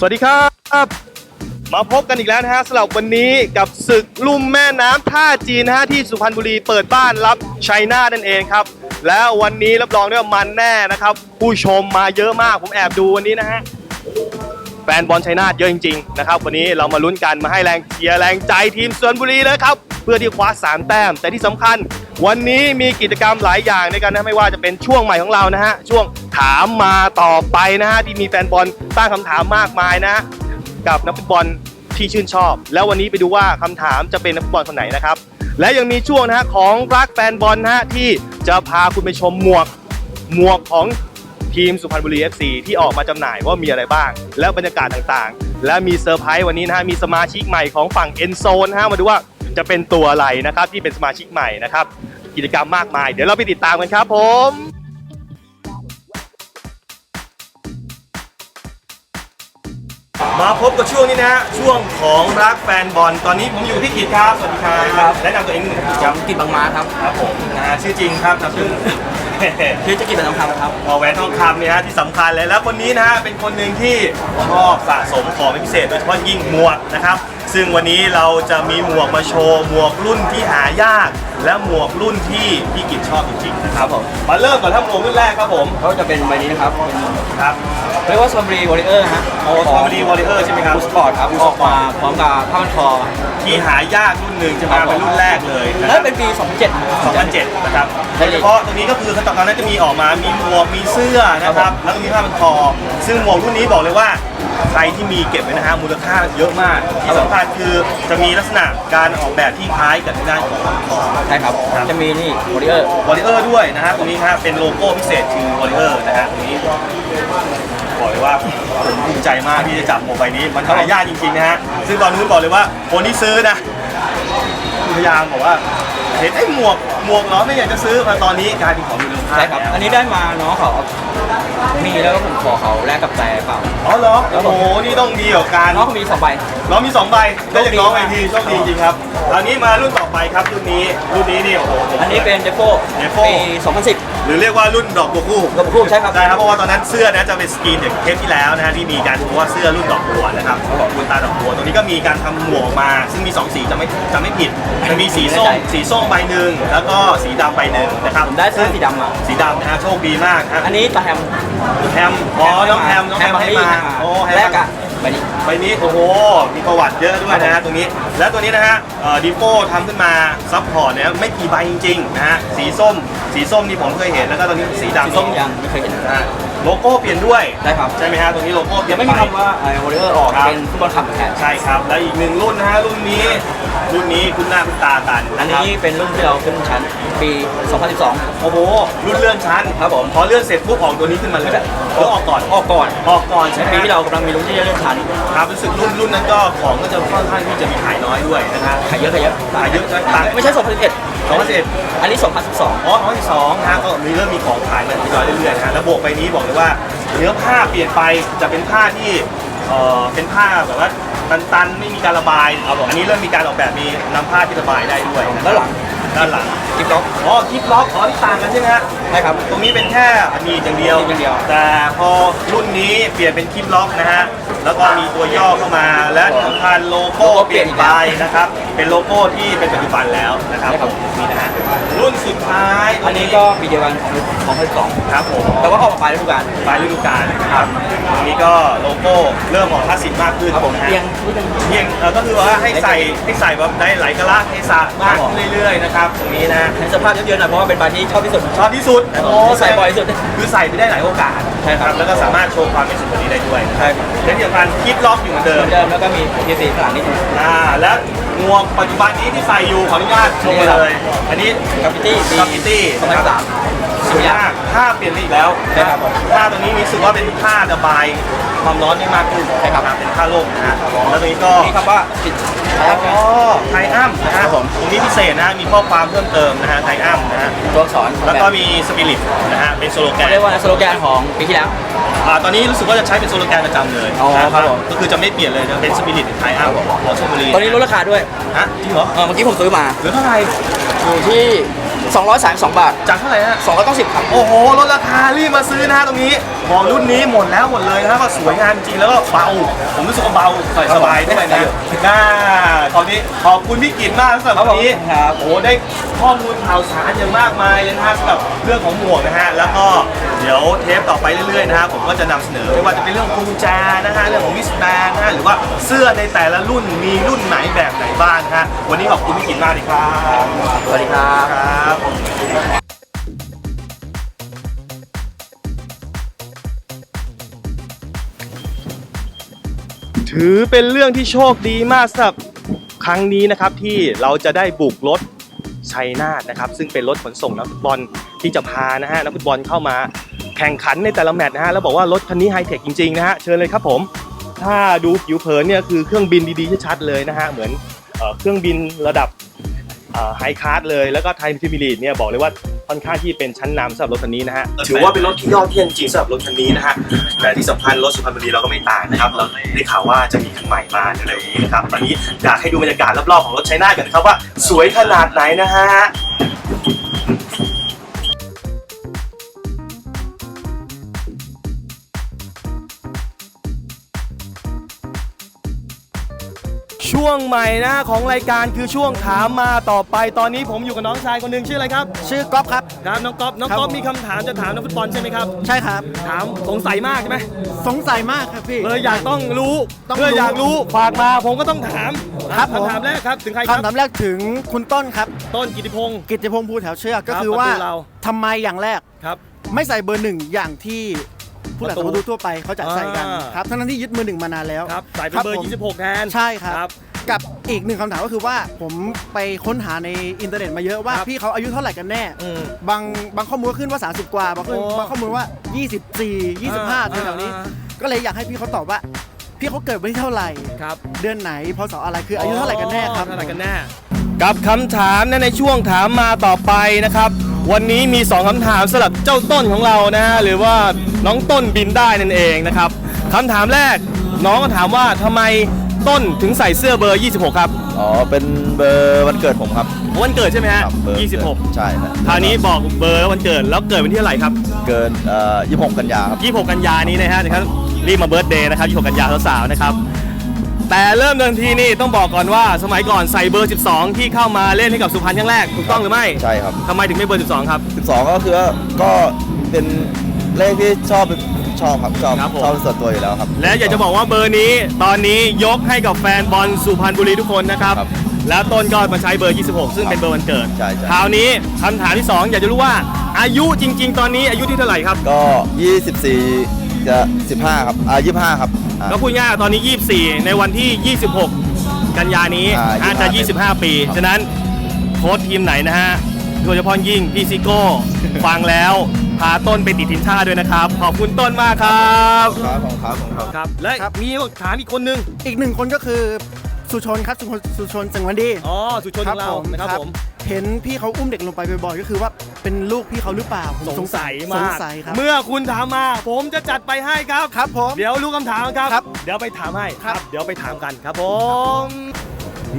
สวัสดีครับ มาพบกันอีกแล้วนะฮะสำหรับวันนี้กับศึกลุ่มแม่น้ำท่าจีนนะฮะที่สุพรรณบุรีเปิดบ้านรับชัยนาทนั่นเองครับ แล้ววันนี้รับรองได้ว่ามันแน่นะครับ ผู้ชมมาเยอะมากผมแอบดูวันนี้นะฮะ ฟนบอลชัยนาทเยอะจริงๆนะครับวันนี้เรามาลุ้นกันมาให้แรงเชียร์แรงใจทีมสุพรรณบุรีเลยครับเพื่อที่คว้าสามแต้ม แต่ที่สำคัญ วันนี้มีกิจกรรมหลายอย่างในกันนะไม่ว่าจะเป็นช่วงใหม่ของเรานะฮะช่วงถามมาต่อไปนะฮะที่มีแฟนบอลตั้งคำถามมากมายนะกับนักฟุตบอลที่ชื่นชอบ แล้ววันนี้ไปดูว่าคำถามจะเป็นนักฟุตบอลคนไหนนะครับและยังมีช่วงนะฮะของรักแฟนบอลนะฮะที่จะพาคุณไปชมหมวกหมวกของ ทีมสุพรรณบุรี FC ที่ออกมาจำหน่ายว่ามีอะไรบ้าง แล้วบรรยากาศต่างๆ และมีเซอร์ไพรส์วันนี้นะฮะมีสมาชิกใหม่ของฝั่งเอ็นโซนนะฮะมาดูว่าจะเป็นตัวอะไรนะครับที่เป็นสมาชิกใหม่นะครับกิจกรรมมากมาย เดี๋ยวเราไปติดตามกันครับผม มาพบกับช่วงนี้นะฮะช่วงของรักแฟนบอลตอนนี้ผมอยู่ที่กิจครับสวัสดีครับแนะนำตัวเองหน่อยครับ กินบางม้าครับ ครับผมนะฮะชื่อจริงครับนามสกุลชื่อจะกินเป็นทองคำครับพอแหวนทองคำเนี่ยฮะที่สำคัญเลยแล้วคนนี้นะฮะเป็นคนหนึ่งที่ชอบสะสมของเป็นพิเศษโดยเฉพาะยิ่งหมวกนะครับ ซึ่งวันนี้เราจะมีหมวกมาโชว์หมวกรุ่นที่หายาก และหมวกรุ่นที่พี่กิจชอบจริงๆนะครับผมมาเริ่มก่อนถ้าหมวกรุ่นแรกครับผมเขาจะเป็นใบนี้นะครับครับเรียกว่าซอมบรีวอริเออร์ฮะโอ้คอมดีวอลเลอร์ใช่ไหมครับบูสปอร์ตครับออกมาพร้อมกับผ้าพันคอที่หายากรุ่นหนึ่งจะมาเป็นรุ่นแรกเลยนะคแล้รับวเป็นปี 2007 2007 นะครับได้โดยเลยเฉพาะตรงนี้ก็คือตอนนั้นจะมีออกมา มีหมวก มีเสื้อนะครับ แล้วก็มีผ้าพันคอ ซึ่งหมวกรุ่นนี้บอกเลยว่าใครที่มีเก็บไว้นะฮะมูลค่าเยอะมาก ที่สำคัญคือจะมีลักษณะการออกแบบที่คล้ายกับทางด้านของผ้าพันคอใช่ครับครับ จะมีนี่วอริเออร์วอลเลอร์ด้วยนะฮะตรงนี้นะฮะเป็นโลโก้พิเศษคือวอลเลอร์นะฮะตรงนี้บอกเลยว่าผมภูมิใจมากที่จะจับหมวกใบนี้ มันหายากจริงๆนะฮะ ซึ่งตอนนู้นบอกเลยว่าคนที่ซื้อนะพยายามบอกว่า เห็นไอ้หมวกหมวกเหรอไม่อยากจะซื้อมาตอนนี้กลายเป็นของมีมูลค่าใช่ครับ แล้วอันนี้ได้มาน้องเขามีแล้วก็ผมขอเขาแลกกับแต่เปล่า อ๋อเหรอโอ้โหนี่ต้องดีกับการน้องเขามีสองใบ น้องมีสองใบได้จากน้องไอทีโชคดีครับจริงครับคราวนี้มารุ่นต่อไปครับรุ่นนี้รุ่นนี้นี่โอ้โหผมอันนี้เป็นเดโฟ Defo ปี2010 หรือเรียกว่ารุ่นดอกบัวคู่ดอกบัวคู่ใช่ครับใช่ครับเพราะว่าตอนนั้นเสื้อนะจะเป็นสกรีนจากเทปที่แล้วนะฮะที่มีการเพราะว่าเสื้อรุ่นดอกบัวนะครับของคุณตาดอกบัวตรงนี้ก็มีการทำหมวกออกมา ซึ่งมีสองสีจะไม่จะไม่ผิดจะมีสีส้มสีส้มใบหนึ่งแล้วก็สีดำใบหนึ่งนะครับผมได้เสื้อสีดำมา สีดำนะฮะโชคดีมากฮะอันนี้ตาแฮม แฮมอ๋อน้องแฮมน้องแฮมให้มาโอ้แฮม แรกอะ ใบนี้ ใบนี้โอ้โห มีประวัติเยอะด้วยนะฮะตรงนี้ แล้วตัวนี้นะฮะดิโก้ทำขึ้นมาซับพอร์ตเนี่ยไม่กี่ใบจริงๆนะฮะ สีส้ม สีส้มนี่ผมเคยเห็น แล้วก็ตอนนี้สีดำสีส้มยังไม่เคยเห็นนะฮะ โลโก้เปลี่ยนด้วยใช่ครับ ใช่ไหมฮะตรงนี้โลโก้เปลี่ยัยงนไม่ไปมีคำว่าไอ้วอริเออร์ออกครับ เป็นฟุตบอลคลับแทนใช่ครับ แล้วอีกหนึ่งรุ่นนะฮะรุ่นนี้รุ่นนี้คุณหน้าคุณตากันอันนะครับนี้เป็นรุ่นที่เราขึ้นชั้นปี 2012 โอ้โหรุ่นเลื่อนชั้นครับผมพอเลื่อนเสร็จปุ๊บออกตัวนี้ขึ้นมาเลยก็ออกก่อนออกก่อนออกก่อนใช่ไหมปีฮะที่เรากำลังมีรุ่นที่จะเลื่อนชั้นครับรู้สึกรุ่นรุ่นนั้นก็ของก็จะค่อนข้างที่จะมีขายน้อยด้วยนะครับขายเยอะขายเยอะขายเยอะจะต่างไม่ใช่ 2011สองพันสิบอันนี้ 2012 อ๋อของที่สองนะฮะก็มีเริ่มมีของขายมาทยอยเรื่อยๆนะฮะแล้วโบกใบนี้บอกเลยว่าเนื้อผ้าเปลี่ยนไปจะเป็นผ้าที่เอ่อเป็นผ้าแบบว่าตันๆไม่มีการระบายอันนี้เริ่มมีการออกแบบมีนำผ้าที่ระบายได้ด้วยนะคแล้รับวหลัง ด้านหลังกิ๊บล็อกอ๋อคลิปล็อกอ๋อที่ต่างกันใช่ไหมฮะ ใช่ครับ ตรงนี้เป็นแค่มีดอย่างเดียว มีดอย่างเดียว แต่พอรุ่นนี้เปลี่ยนเป็นคลิปล็อกนะฮะ แล้วก็มีตัวย่อเข้ามา และที่สำคัญโลโก้เปลี่ยนไปนะครับ เป็นโลโก้ที่เป็นปัจจุบันแล้วนะครับผมนี่นะฮะรุ่นสุดท้ายอันนี้ก็ปีเดียวกันของ2012ครับผมแต่ว่าออกมาปลายฤดูกาล ปลายฤดูกาลนะครับตรงนี้ก็โลโก้เริ่มออกคลาสสิกมากขึ้นครับผมนะฮะ เพียงนิดนึง เพียงเอ่อก็คือว่าให้ใส่ให้ใส่แบบได้หลายกะละเทศะมากขึ้นเรื่อยๆนะครับตรงนี้นะในสภาพเยอะๆหน่อยเพราะว่าเป็นใบที่ชอบที่สุด ชอบที่สุดโอ้ใส่บ่อยสุด คือใส่ไปได้หลายโอกาสใช่ครับ แล้วก็สามารถโชว์ความเป็นสุดนี้ได้ด้วยใช่ครับและที่สำคัญคลิปล็อกอยู่เหมือนเดิเหมมือนเดิมแล้วก็มีทีสีข้างหลังนิดนึงอ่าและหมวกปัจจุบันนี้ที่ใส่อยู่ขออนุญาตโชว์เลย อันนี้กับพิตี้ปีกับพิตตี้2003สวยมากผ้าเปลี่ยนไปอีกแล้วใช่ครับผมผ้าตัวนี้มีรู้สึกว่าเป็นผ้าระบายความร้อนได้มากขึ้นใช่ครับเป็นผ้าล่มนะฮะแล้วตัวนี้ก็มีคำว่าปิดอ๋อไทอัมนะฮะครับผม ตรงนี้พิเศษนะมีข้อความเพิ่มเติมนะฮะไทอัมนะฮะตัวอักษรแล้วก็มีสปิริตนะฮะเป็นสโลแกเขานเรียกว่าสโลแกนของปีที่แล้ว อ่าตอนนี้รู้สึกว่าจะใช้เป็นสโลแกนประจำเลยอ๋อนะครับผม ก็คือจะไม่เปลี่ยนเลยจะเป็นสปิริตไทอัมของชลบุรีตอนนี้ลดราคาด้วยฮะจริงเหรอเออเมื่อกี้ผมซื้อมา เหลือเท่าไหร่อยู่ที่ 232 บาท จากเท่าไหร่ฮะ 290ครับ โอ้โห ลดราคา รีบมาซื้อนะฮะตรงนี้ของรุ่นนี้หมดแล้วหมดเลยนะฮะก็สวยงามจริงแล้วก็เบา ผมรู้สึกว่าเบาใส่สบายด้วยนะน่าตอนนี้ขอบคุณพี่กิตมากสำหรับวันนี้ครับโอ้โหได้ข้อมูลข่าวสารอย่างมากมายเลยนะฮะสำหรับเรื่องของหมวกนะฮะ แล้วก็เดี๋ยวเทปต่อไปเรื่อยๆนะฮะผมก็จะนำเสนอไม่ว่าจะเป็นเรื่องกุญแจนะฮะ เรื่องของวิสแบนนะฮะ หรือว่าเสื้อในแต่ละรุ่นมีรุ่นไหนแบบไหนบ้างนะฮะ วันนี้ขอบคุณพี่กิตมากเลยครับ สวัสดีครับครับถือเป็นเรื่องที่โชคดีมากสำหรับครั้งนี้นะครับที่เราจะได้บุกรถชัยนาทนะครับซึ่งเป็นรถขนส่งนักฟุตบอลที่จะพานะฮะนักฟุตบอลเข้ามาแข่งขันในแต่ละแมตช์นะฮะแล้วบอกว่ารถคันนี้ไฮเทคจริงๆนะฮะเชิญเลยครับผม ถ้าดูผิวเผินเนี่ยคือเครื่องบินดีๆชัดๆเลยนะฮะเหมือนเอ่อเครื่องบินระดับ ไฮคาร์ดเลยแล้วก็ไทยพิมลีดเนี่ยบอกเลยว่าค่อนข้างที่เป็นชั้นนำสำหรับรถคันนี้นะฮะถือว่าเป็นรถที่ยอดเยี่ยมจริงสำหรับรถคันนี้นะฮะแต่ที่สำคัญรถสุพรรณบุรีเราก็ไม่ต่างนะครับเราได้ข่าวว่าจะมีคันใหม่มาในเร็วนี้นะครับตอนนี้อยากให้ดูบรรยากาศรอบๆของรถไชน่ากันนะครับว่าสวยขนาดไหนนะฮะ ช่วงใหม่นะของรายการคือช่วงถามมาต่อไปตอนนี้ผมอยู่กับน้องชายคนหนึ่งชื่ออะไรครับชื่อก๊อฟครับ ครับน้องก๊อฟน้องครับก๊อฟผม มีคำถามจะถามนักฟุตบอลใช่ไหมครับ ใช่ครับ ถามสงสัยมากใช่ไหมสงสัยมากครับพี่ เลยอยากต้องรู้ต้องรู้เพื่ออยากรู้ฝากมาผมก็ต้องถามครับผม คำถามแรกครับถึงใครครับคำถามแรกถึงคุณต้นครับ ต้นกิติพงศ์ กิตติพงษ์ภูแถวเชือกก็ครับคือว่าประตูเรา ทำไมอย่างแรกครับ ไม่ใส่เบอร์หนึ่งอย่างที่ ผู้หลักประตูประตูทั่วไปเขาจะใส่กันอ่า ครับทั้งนั้นที่ยึดมือหนึ่งมานานแล้วครับใส่เป็นเบอร์ ผม26 แทน ใช่ครับ ครับกับอีกหนึ่งคำถามก็คือว่าผมไปค้นหาในอินเทอร์เน็ตมาเยอะว่าครับ พี่เขาอายุเท่าไหร่กันแน่ อืม บางบางข้อมูลก็ขึ้นว่า 30 กว่า บางข้อมูลโอ้บางข้อมูลว่า 24 25แถวๆนี้ อ่า ก็เลยอยากให้พี่เขาตอบว่า พี่เขาเกิดวันที่เท่าไหร่ ครับเดือนไหนพศอะไรคืออายุเท่าไหร่กันแน่ครับ เท่าไหร่กันแน่ กับคำถามในช่วงถามมาต่อไปนะครับ วันนี้มี 2คำถามสำหรับเจ้าต้นของเรานะฮะหรือว่าน้องต้นบินได้นั่นเองนะครับคำถามแรกน้องก็ถามว่าทำไมต้นถึงใส่เสื้อเบอร์ 26 ครับ อ๋อ เป็นเบอร์วันเกิดผมครับ วันเกิดใช่ไหมฮะ ครับเบอร์26 ใช่ครับคราวนี้บอกเบอร์แล้ววันเกิดแล้วเกิดวันที่เท่าไหร่ครับ เกินเอ่อ26 กันยาครับ 26 กันยานี้นะฮะเดี๋ยวครับรีบมาเบิร์ตเดย์นะครับ26 กันยาสาวๆนะครับ แต่เริ่มเดิมทีนี่ต้องบอกก่อนว่าสมัยก่อนใส่เบอร์ 12 ที่เข้ามาเล่นให้กับสุพรรณครั้งแรกถูกต้องหรือไม่ใช่ครับ ทำไมถึงไม่เบอร์ 12 ครับ 12 ก็คือว่าก็เป็นเลขที่ชอบชอบครับชอบครับผม ชอบส่วนตัวอยู่แล้วครับ และอยากจะบอกว่าเบอร์นี้ตอนนี้ยกให้กับแฟนบอลสุพรรณบุรีทุกคนนะครับ ครับแล้วต้นก็มาใช้เบอร์ 26 ซึ่งเป็นเบอร์วันเกิดใช่ใช่ คราวนี้คำถามที่ 2 อยากจะรู้ว่าอายุจริง ๆ ตอนนี้อายุที่เท่าไหร่ครับ ก็ 24 จะ 15 ครับ อ่า 25 ครับอ่า ก็พูดง่ายๆตอนนี้ 24 ในวันที่ 26 กันยานี้อ่าอาจจะ 25ปีฉะนั้นโค้ชทีมไหนนะฮะ โดยเฉพาะยิ่งพี่ซิโก้ ฟังแล้ว พาต้นไปติดทีมชาติด้วยนะครับ ขอบคุณต้นมากครับครับผมครับผมครับ ครับ และครับ มีถามอีกคนนึง อีกหนึ่งคนก็คือสุชนครับสุชนสุชนสังวันดีอ๋อ สุชนของเรานะครับผม เห็นพี่เขาอุ้มเด็กลงไปบ่อยๆก็คือว่าเป็นลูกพี่เขาหรือเปล่าผมสงสัยสมางกสัยครับ เมื่อคุณถามมา ผมจะจัดไปให้ครับ ครับผม เดี๋ยวรู้คำถามครับ ครับเดี๋ยวไปถามให้ครับ เดี๋ยวไปถามกันครับผม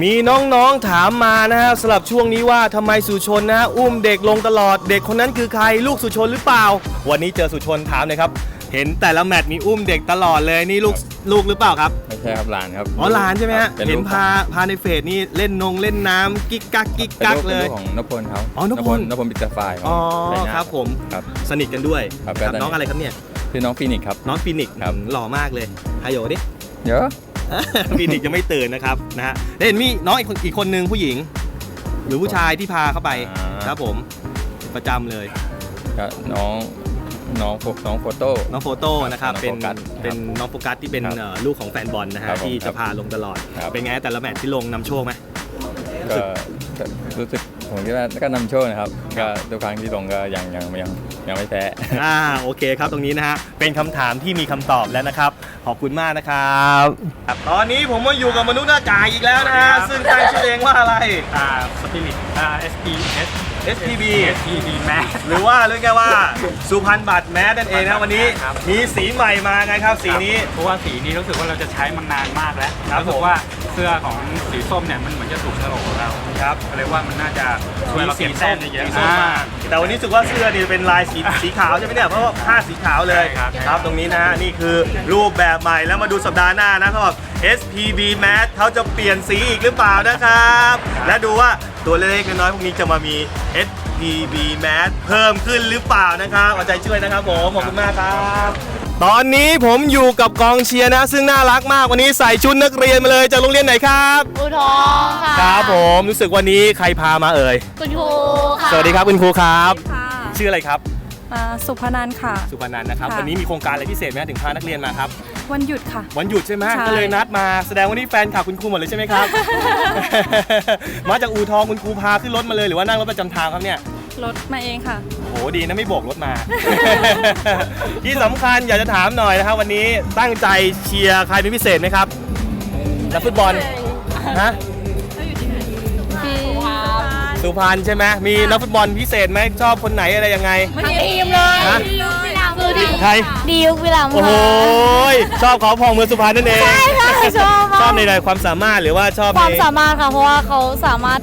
มีน้องๆถามมานะฮะสำหรับช่วงนี้ว่าทำไมสุชนนะฮะอุ้มเด็กลงตลอด เด็กคนนั้นคือใครลูกสุชนหรือเปล่า วันนี้เจอสุชนถามเลยครับ เห็นแต่ละแมตช์มีอุ้มเด็กตลอดเลยนี่ลูกลูกหรือเปล่าครับไม่ใช่ครับหลานครับอ๋อหลานใช่ไหมฮะเป็นเห็ลูนกพาพาในเฟซนี่เล่นนงเล่นน้ำกิ๊กกักกิ๊กเป็นกักลูกเลยเป็นลูกของนพพลเขาอ๋อนพพล นพลบิตาไฟของอ๋อชัยนาทครับผมครับ สนิทกันด้วยครับกับก็สนิทน้องอะไรครับเนี่ยคือน้องฟีนิกซ์ครับ น้องฟินิกซ์ครับ หล่อมากเลยฮายโยดิเยอะฟินิกซ์ยังไม่ตื่นนะครับนะฮะแล้วเห็นมีน้องอีกคนอีกคนนึงผู้หญิง หรือผู้ชายที่พาเข้าไปอ่า ครับผมประจำเลยก็น้อง น้องโฟน้องโฟโต้ น้องโฟโต้นะครับน้องเป็นโฟกัสเป็นน้องโฟกัสที่เป็นครับเอ่อลูกของแฟนบอลนะฮะครับผมที่จะพาลงตลอดครับเป็นไงแต่ละแมตช์ที่ลงนำโชคไหมก็ก็รู้สึกผมคิดว่าก็นำโชคนะครับก็ทุกครั้งที่ลงก็ยังยังยังยังไม่แพ้อ่าโอเคครับตรงนี้นะฮะเป็นคำถามที่มีคำตอบแล้วนะครับ ขอบคุณมากนะครับตอนนี้ผมมาอยู่กับมนุษย์หน้ากากอีกแล้วนะฮะซึ่งตั้งชื่อเองว่าอะไรอ่าสปิริตอ่า S P S SPB SPB แมส หรือว่าเรียกง่ายๆว่าสุพรรณบัตรแมสนั่นเองนะวันนี้ ครับ มีสีใหม่มาไงครับ สีนี้ เพราะว่าสีนี้รู้สึกว่าเราจะใช้มันนานมากแล้วครับ รู้สึกว่าเสื้อของสีส้มเนี่ยมันเหมือนจะถูกโฉลกกับเราครับ ก็เลยว่ามันน่าจะช่วยเราเก็บแต้มได้เยอะสีส้มมากแต่วันนี้รู้สึกว่าเสื้อนี่เป็นลายสีสีขาวใช่ไหมเนี่ยเพราะว่าผ้าสีขาวเลยใช่ครับ ครับตรงนี้นะฮะนี่คือรูปแบบใหม่แล้วมาดูสัปดาห์หน้านะเขาบอก SPB Mat เขาจะเปลี่ยนสีอีกหรือเปล่านะครับ และดูว่าตัวเล็กๆน้อยๆพวกนี้จะมามี SPB Mat เพิ่มขึ้นหรือเปล่านะครับเอาใจช่วยนะครับผมขอบคุณมากครับตอนนี้ผมอยู่กับกองเชียร์นะ ซึ่งน่ารักมากวันนี้ใส่ชุดนักเรียนมาเลยจากโรงเรียนไหนครับอุทองค่ะครับผมรู้สึกวันนี้ใครพามาเอ่ยคุณครูค่ะสวัสดีครับคุณครูครับค่ะชื่ออะไรครับ อ่าสุพนันท์ค่ะ สุพนันท์นะครับ ค่ะ วันนี้มีโครงการอะไรพิเศษไหมถึงพานักเรียนมาครับ วันหยุดค่ะ วันหยุดใช่ไหมใช่ ก็เลยนัดมาแสดงว่านี่แฟนคลับคุณครูหมดเลยใช่ไหมครับ มาจากอู่ทองคุณครูพาขึ้นรถมาเลยหรือว่านั่งรถประจำทางครับเนี่ย รถมาเองค่ะ โหดีนะไม่โบกรถมา ที่สำคัญอยากจะถามหน่อยนะครับ วันนี้ตั้งใจเชียร์ใครเป็นพิเศษไหมครับนักฟุตบอลฮะพี่ครับ สุพรรณใช่ไหมมีนักฟุตบอลพิเศษไหมชอบคนไหนอะไรยังไง ทั้งทีมเลยฮะ คือดิใครดิววิลามโอ้โหยชอบเขาพองเมืองสุพรรณนั่นเอง ใช่ค่ะชอบมากชอบในใดความสามารถหรือว่าชอบความในสามารถค่ะ เพราะว่าเขาสามารถ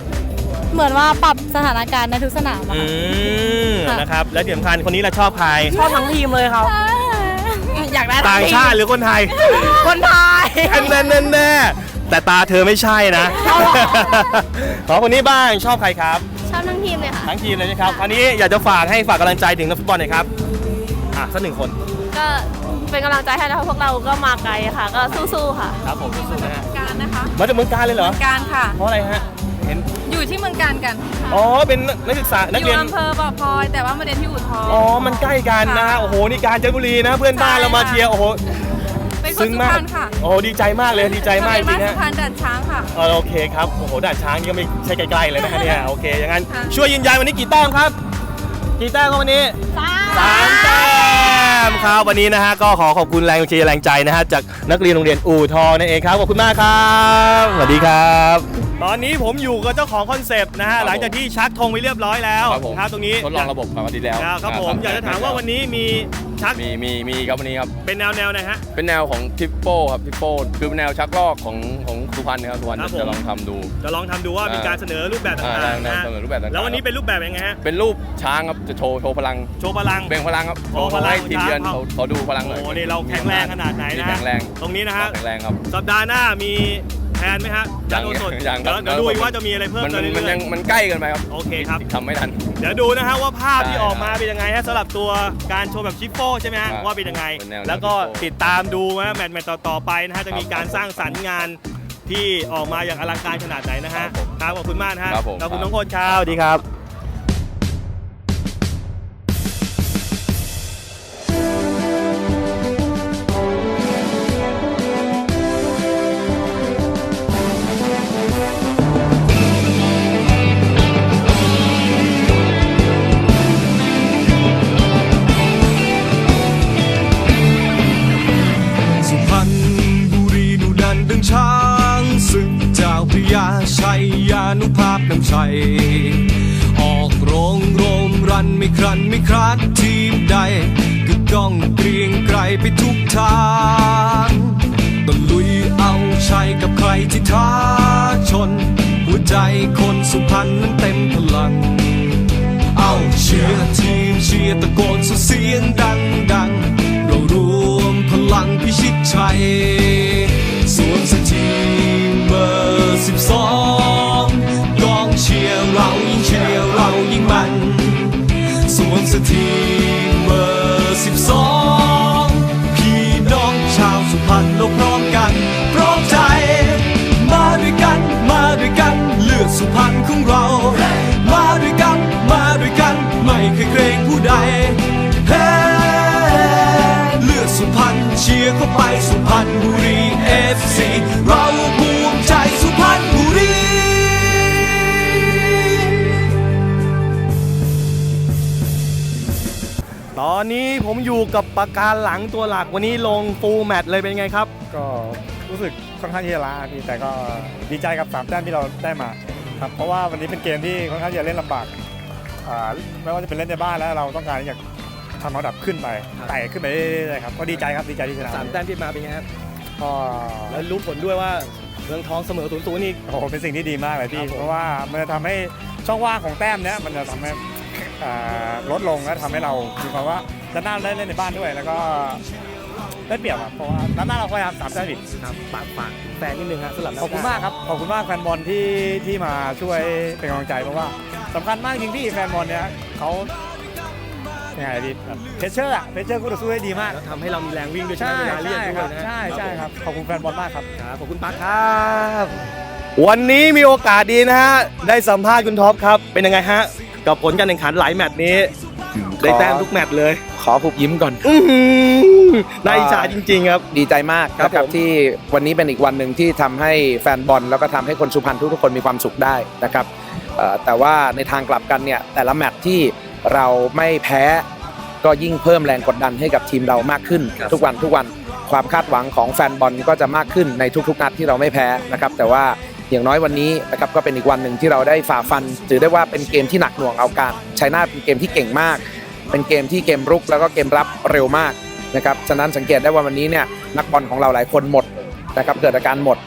เหมือนว่าปรับสถานการณ์ในทุกสนามอะอืมค่ะค่ะนะครับ และที่สำคัญคนนี้เราชอบใคร ชอบทั้งทีมเลยครับอยากได้ต่างชาติหรือคนไทย คนไทยแน่แน่แน่ๆ แต่ตาเธอไม่ใช่นะ ขอคนนี้บ้างชอบใครครับ ชอบทั้งทีมเลยค่ะ ทั้งทีมเลยนะครับคราวนี้อยากจะฝากให้ฝากกำลังใจถึงนักฟุตบอลหน่อยครับอะสักหนึ่งคนก็เป็นกำลังใจให้นะคะพวกเราก็มาไกลค่ะ ก็สู้ๆค่ะ ครับผมสู้ๆนะฮะการนะคะมาจากเมืองการเลยเหรอการค่ะ เพราะอะไรฮะเห็นอยู่ที่เมืองการกันค่ะอ๋อเป็นนักศึกษานักอยู่เรียน อำเภอบ่อพลอยแต่ว่ามาเรียนที่อุทอง อ๋อ มันใกล้กันนะฮะค่ะโอ้โห นี่การจันทบุรีนะ เพื่อนบ้านใช่เรามาค่ะ เชียร์ โอ้โหเป็นคน ซึ้งสุมาพกรรณค่ะโอ้โหดีใจมากเลยดีใจมากจทะเบีริยนงๆบ้านฮะสุพรรณด่านช้างค่ะเออโอเคครับโอ้โหด่านช้างนี่ก็ไม่ใช่ใกล้ๆเลยนะคะเนี่ยโอเคอย่างนั้นค่ะช่วยยืนยันวันนี้กี่แต้มครับ กี่แต้มครับวันนี้สามแต้มครับวันนี้นะฮะก็ขอขอบคุณแรงเชียร์แรงใจนะฮะจากนักเรียนโรงเรียนอู่ทองนั่นเองครับขอบคุณมากครับสวัสดีครับ ตอนนี้ผมอยู่กับเจ้าของคอนเซปต์นะฮะหลังจากที่ชักธงไปเรียบร้อยแล้วครับผมครับตรงนี้ทดลองระบบครับวันที่แล้วครับผมอยากจะถามว่าวันนี้มีชักมีมีมีครับวันนี้ครับเป็นแนวแนวๆไหนฮะเป็นแนวของทิปโป้ครับทิปโป้คือเป็นแนวชักลอกของของสุพรรณนะครับสุพรรณครับผมจะลองทำดู จะลองทำดูว่ามีการเสนอรูปแบบอ่าต่างๆแนนะวฮะเสนอรูปแบบต่างๆแล้ววันนี้เป็นรูปแบบยังไงฮะเป็นรูปช้างครับจะโชว์โชว์พลังโชว์พลังเบ่งพลังครับโชว์พลังให้ทีมเยือนช้างเขาเขาดูพลังหน่อยโอ้โหนี่เราแข็งแรงขนาดไหนนะฮะแข็งแรงตรงนี้นะฮะแข็งแรงครับสัปดาห์หน้ามี แผนไหมฮะยังโอสดยังเดี๋ยวครับเดี๋ยวดูอีกว่าจะมีอะไรเพิ่มมันเติมันมมันเรื่ยัอยงมันใกล้เกันไปครับๆโอเคครับทำไม่ทัน เดี๋ยวดูนะฮะว่าภาพที่ใช่ออกมาเป็นยังไงฮะสำหรับตัวการโชว์แบบชิปโป้ใช่ไหมฮะครับว่าเป็นยังไงเป็นแนวแล้วก็ชิปโป้ติดตามดูว่าแมตช์แมตช์ต่อๆไปนะฮะจะมีครับการสร้างสรรค์งานที่ออกมาอย่างอลังการขนาดไหนนะฮะครับผมครับขอบคุณมากนะฮะครับผมขอบคุณครับน้องพลครับสวัสดีครับ ใจคนสุพรรณนั้นเต็มพลัง เอาเชียร์ทีมเชียร์ตะโกนสุดเสียงดัง ผมอยู่กับปากกาหลังตัวหลักวันนี้ลงฟูลแมตช์เลยเป็นไงครับ ก็รู้สึกค่อนข้างที่จะล้าพี่แต่ก็ดีใจกับสามแต้มที่เราได้มาครับเพราะว่าวันนี้เป็นเกมที่ค่อนข้างที่จะเล่นลำบากอ่าไม่ว่าจะเป็นเล่นในบ้านแล้วเราต้องการที่จะทำระดับขึ้นไปไต่ขึ้นไปเรื่อยๆครับก็ดีใจครับดีใจที่ชนะสามแต้มที่มาเป็นไงครับก็แล้วรู้ผลด้วยว่าเมืองทองเสมอศูนย์ศูนย์นี่ โอ้โหเป็นสิ่งที่ดีมากเลยพี่ครับผม เพราะว่ามันจะทำให้ช่องว่างของแต้มเนี้ยมันจะทำให้อ่า ลดลงและทำให้เรามีความว่าด้านหน้าได้เล่นในบ้านด้วย แล้วก็ได้เปรียบครับเพราะว่าด้านหน้าเราพยายามสามแต้มอีกครับฝากฝากแฟนนิดนึงฮะสำหรับน้ำขอบคุณมากครับขอบคุณมากแฟนบอลที่ที่มาช่วยเป็นกำลังใจเพราะว่าสำคัญมากจริงที่แฟนบอลเนี่ยเขายังไงดีเพชเชอร์อะเพชเชอร์คู่ต่อสู้ได้ดีมากแล้วทำให้เรามีแรงวิ่งด้วยใช่ไหมเวลาเรียใช่กด้ครัวยบนะฮะใช่ใช่ครับขอบคุณแฟนบอลมากครับครับขอบคุณปักครับ วันนี้มีโอกาสดีนะฮะได้สัมภาษณ์คุณท็อปครับเป็นยังไงฮะ กับผลการแข่งขันหลายแมตช์นี้ ได้แต้มทุกแมตช์เลย ขอผูกยิ้มก่อน อื้อหือน่าอิจฉาจริงๆครับ ดีใจมากครับนะครับผม ที่วันนี้เป็นอีกวันหนึ่งที่ทำให้แฟนบอลแล้วก็ทำให้คนสุพรรณทุกๆคนมีความสุขได้นะครับเอ่อแต่ว่าในทางกลับกันเนี่ยแต่ละแมตช์ที่เราไม่แพ้ก็ยิ่งเพิ่มแรงกดดันให้กับทีมเรามากขึ้นทุกวันทุกวันความคาดหวังของแฟนบอลก็จะมากขึ้นในทุกๆนัดที่เราไม่แพ้นะครับแต่ว่า อย่างน้อยวันนี้นะครับก็เป็นอีกวันหนึ่งที่เราได้ฝ่าฟัน ถือได้ว่าเป็นเกมที่หนักหน่วงเอาการชัยนาทเป็นเกมที่เก่งมาก เป็นเกมที่เกมรุกแล้วก็เกมรับเร็วมากนะครับฉะนั้นสังเกตได้ว่าวันนี้เนี่ยนักบอลของเราหลายคนหมดนะครับเกิดอาการหมด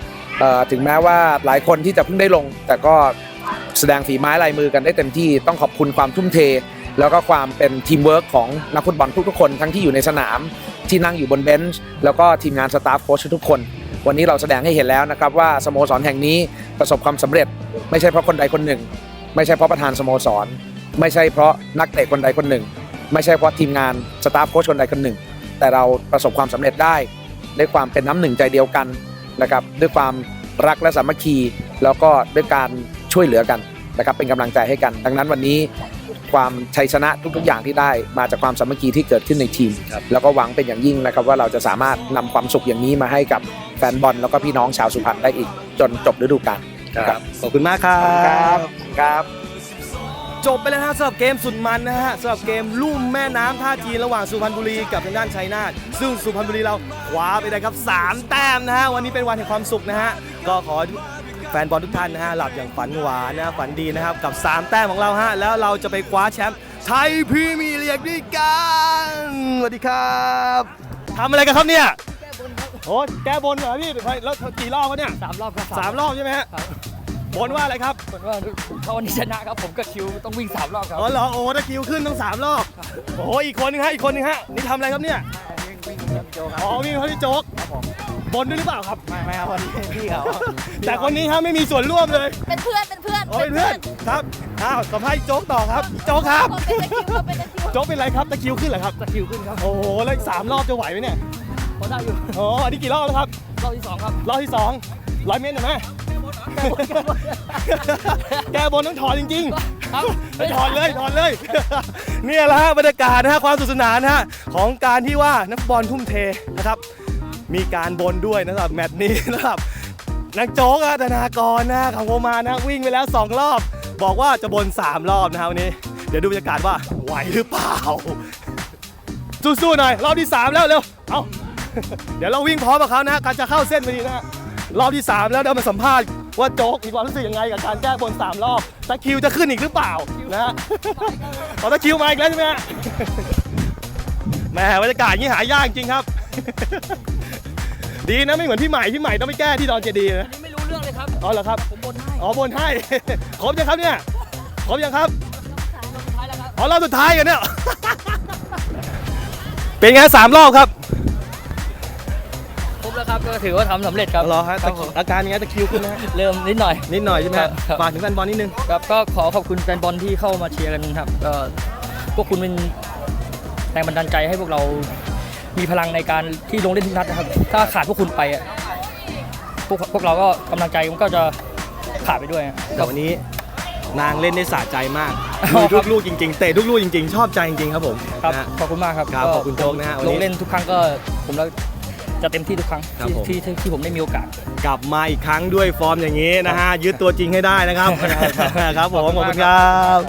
ถึงแม้ว่าหลายคนที่จะเพิ่งได้ลง แต่ก็แสดงฝีไม้ลายมือกันได้เต็มที่ต้องขอบคุณความทุ่มเท แล้วก็ความเป็นทีมเวิร์กของนักฟุตบอลทุกๆคนทั้งที่อยู่ในสนามที่นั่งอยู่บนเบนช์แล้วก็ทีมงานสตาฟโค้ชทุกคน วันนี้เราแสดงให้เห็นแล้วนะครับว่าสโมสรแห่งนี้ประสบความสำเร็จ ไม่ใช่เพราะคนใดคนหนึ่ง ไม่ใช่เพราะประธานสโมสร ไม่ใช่เพราะนักเตะคนใดคนหนึ่ง ไม่ใช่เพราะทีมงานสตาฟโค้ชคนใดคนหนึ่ง แต่เราประสบความสำเร็จได้ด้วยความเป็นน้ำหนึ่งใจเดียวกันนะครับด้วยความรักและสามัคคี แล้วก็ด้วยการช่วยเหลือกันนะครับเป็นกำลังใจให้กัน ดังนั้นวันนี้ความชัยชนะทุกๆ อย่างที่ได้มาจากความสามัคคีที่เกิดขึ้นในทีม แล้วก็หวังเป็นอย่างยิ่งนะครับว่าเราจะสามารถนำความสุขอย่างนี้มาให้กับ แฟนบอลแล้วก็พี่น้องชาวสุพรรณได้อีกจนจบฤดูกาลครับขอบคุณมากครับครับจบไปแล้วนะฮะสำหรับเกมสุดมันนะฮะสำหรับเกมลุ่มแม่น้ำท่าจีนระหว่างสุพรรณบุรีกับทางด้านชัยนาทซึ่งสุพรรณบุรีเราคว้าไปได้ครับ 3 แต้มนะฮะวันนี้เป็นวันแห่งความสุขนะฮะก็ขอแฟนบอลทุกท่านนะฮะหลับอย่างฝันหวานนะฮะฝันดีนะครับกับ 3 แต้มของเราฮะแล้วเราจะไปคว้าแชมป์ไทยพรีเมียร์ลีกด้วยกันสวัสดีครับทำอะไรกันครับเนี่ย โอ้แก้บนเหรอพี่แล้วกี่รอบวะเนี่ยสามรอบครับสามรอบใช่ไหมฮะบนว่าอะไรครับผมว่าถ้าวันนี้ชนะครับผมก็คิวต้องวิ่งสามรอบครับอ๋อเหรอโอ้ตะคริวขึ้นต้องสามรอบโอ้โหอีกคนนึงฮะอีกคนนึงฮะนี่ทำอะไรครับเนี่ยอ๋อวิ่งเขาที่โจ๊กบนด้วยหรือเปล่าครับไม่ไม่ครับวันนี้พี่เขาแต่คนนี้ฮะไม่มีส่วนร่วมเลย เป็นเพื่อนเป็นเพื่อนโอ้ยเพื่อนครับอ้าวสัมภาษณ์อีกโจ๊กต่อครับโจ๊กครับเขาเป็นตะคริวเขาเป็นตะคริวโจ๊กเป็นไรครับตะคริวขึ้นเหรอครับตะคริวขึ้นครับโอ้โหแล้วอีกสามรอบจะไหวไหมเนี่ยพอ ได้อยู่อ๋ออันนี้กี่รอบแล้วครับ รอบที่สองครับ รอบที่สองร้อยเมตรหน่อยไหมแกบนต้องถอนจริงๆครับไปถอนเลยถอนเลย เนี่ยแหละฮะบรรยากาศนะฮะความสนุกสนานนะฮะของการที่ว่านักบอลทุ่มเทนะครับ มีการบนด้วยนะครับแมตช์นี้นะครับนักโจ๊กอะธนากรนะของโอมานะวิ่งไปแล้ว 2 รอบ บอกว่าจะบน 3 รอบนะครับวันนี้ เดี๋ยวดูบรรยากาศว่าไหวหรือเปล่าสู้ๆหน่อย รอบที่ 3 แล้วเร็วเอา เดี๋ยวเราวิ่งพร้อมกับเขานะฮะการจะเข้าเส้นพอดีนะฮะรอบที่ 3 แล้วเดี๋ยวมาสัมภาษณ์ว่าโจ๊กมีความรู้สึกยังไงกับการแก้บน3รอบตะคริวจะขึ้นอีกหรือเปล่านะฮะขอตะคริวมาอีกแล้วใช่ไหมฮะแหมบรรยากาศอย่างนี้หายากจริงครับ ดีนะไม่เหมือนพี่ใหม่พี่ใหม่ต้องไปแก้ที่ดอนเจดีย์นะนี่ไม่รู้เรื่องเลยครับ อ๋อเหรอครับ ผมบนให้อ๋อบนให้ ครบยังครับเนี่ย ครบยังครับสุดท้ายแล้วครับ อ๋อรอบสุดท้ายกันเนี่ย เป็นไงสามรอบครับครบ แล้วครับก็ถือว่าทำสำเร็จครับเหรอฮะครับผมอาการยังไงตะคริวขึ้นนะฮะเริ่มนิดหน่อย นิดหน่อยใช่ไหมฮะครับ ฝากถึงแฟนบอลนิดนึง ครับก็ขอขอบคุณแฟนบอลที่เข้ามาเชียร์กันครับก็พวกคุณเป็นแรงบันดาลใจให้พวกเรามีพลังในการที่ลงเล่นทุกนัดนะครับ ถ้าขาดพวกคุณไปอะพวกพวกเราก็กำลังใจมันก็จะขาดไปด้วยแต่วันนี้นางเล่นได้สะใจมากอ๋ดูอครัทุบกลูกจริงๆ เตะทุกลูกจริงๆ ชอบใจจริงๆครับผมครับนะฮะ ขอบคุณมากครับครับขอบคุณโจ๊กนะฮะวันนี้ ลงเล่นทุกครั้งก็ผมแล้ว จะเต็มที่ทุกครั้งครับที่ผม ที่ที่ที่ผมได้มีโอกาส กลับมาอีกครั้งด้วยฟอร์มอย่างนี้นะฮะยึดตัวจริงให้ได้นะครับ ครับผมขอบคุณครับ